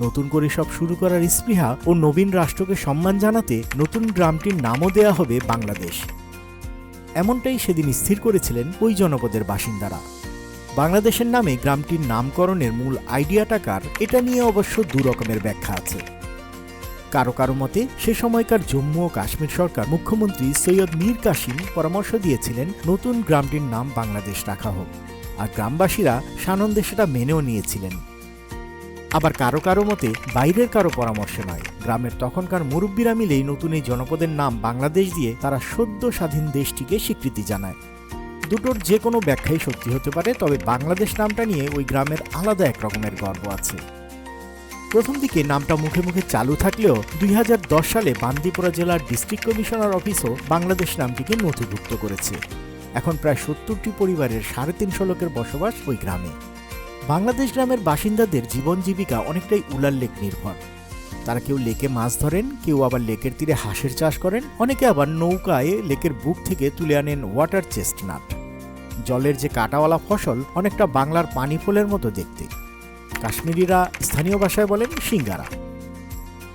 নতুন করে সব শুরু করার স্পৃহা ও নবীন রাষ্ট্রকে সম্মান জানাতে নতুন গ্রামটির নামও দেয়া হবে বাংলাদেশ। এমনটাই সেদিন স্থির করেছিলেন ওই জনপদের বাসিন্দারা। বাংলাদেশের নামে গ্রামটির নামকরণের মূল আইডিয়াটা কার, এটা নিয়ে অবশ্য দু রকমের ব্যাখ্যা আছে। কারও কারও মতে, সে সময়কার জম্মু ও কাশ্মীর সরকার মুখ্যমন্ত্রী সৈয়দ মীর কাসিম পরামর্শ দিয়েছিলেন, নতুন গ্রামটির নাম বাংলাদেশ রাখা হোক। আর গ্রামবাসীরা সানন্দে সেটা মেনেও নিয়েছিলেন। আবার কারও কারও মতে বাইরের কারও পরামর্শে নয়। গ্রামের তখনকার মুরব্বীরা মিলেই নতুন এই জনপদের নাম বাংলাদেশ দিয়ে তারা সদ্য স্বাধীন দেশটিকে স্বীকৃতি জানায়। দুটোর যে কোনো ব্যাখ্যাই সত্যি হতে পারে, তবে বাংলাদেশ নামটা নিয়ে ওই গ্রামের আলাদা এক রকমের গর্ব আছে। প্রথম দিকে নামটা মুখে মুখে চালু থাকলেও দুই হাজার দশ সালে বান্দিপুরা জেলার ডিস্ট্রিক্ট কমিশনার অফিসও বাংলাদেশ নামটিকে নথিভুক্ত করেছে। এখন প্রায় সত্তরটি পরিবারের সাড়ে তিনশো লোকের বসবাস ওই গ্রামে। বাংলাদেশ গ্রামের বাসিন্দাদের জীবন জীবিকা অনেকটাই উলার লেক নির্ভর। তারা কেউ লেকে মাছ ধরেন, কেউ আবার লেকের তীরে হাঁসের চাষ করেন, অনেকে আবার নৌকায় লেকের বুক থেকে তুলে আনেন ওয়াটার চেস্টনাট জলের যে কাটাওয়ালা ফসল অনেকটা বাংলার পানি ফুলের মতো দেখতে। কাশ্মীরিরা স্থানীয় ভাষায় বলেন সিঙ্গারা।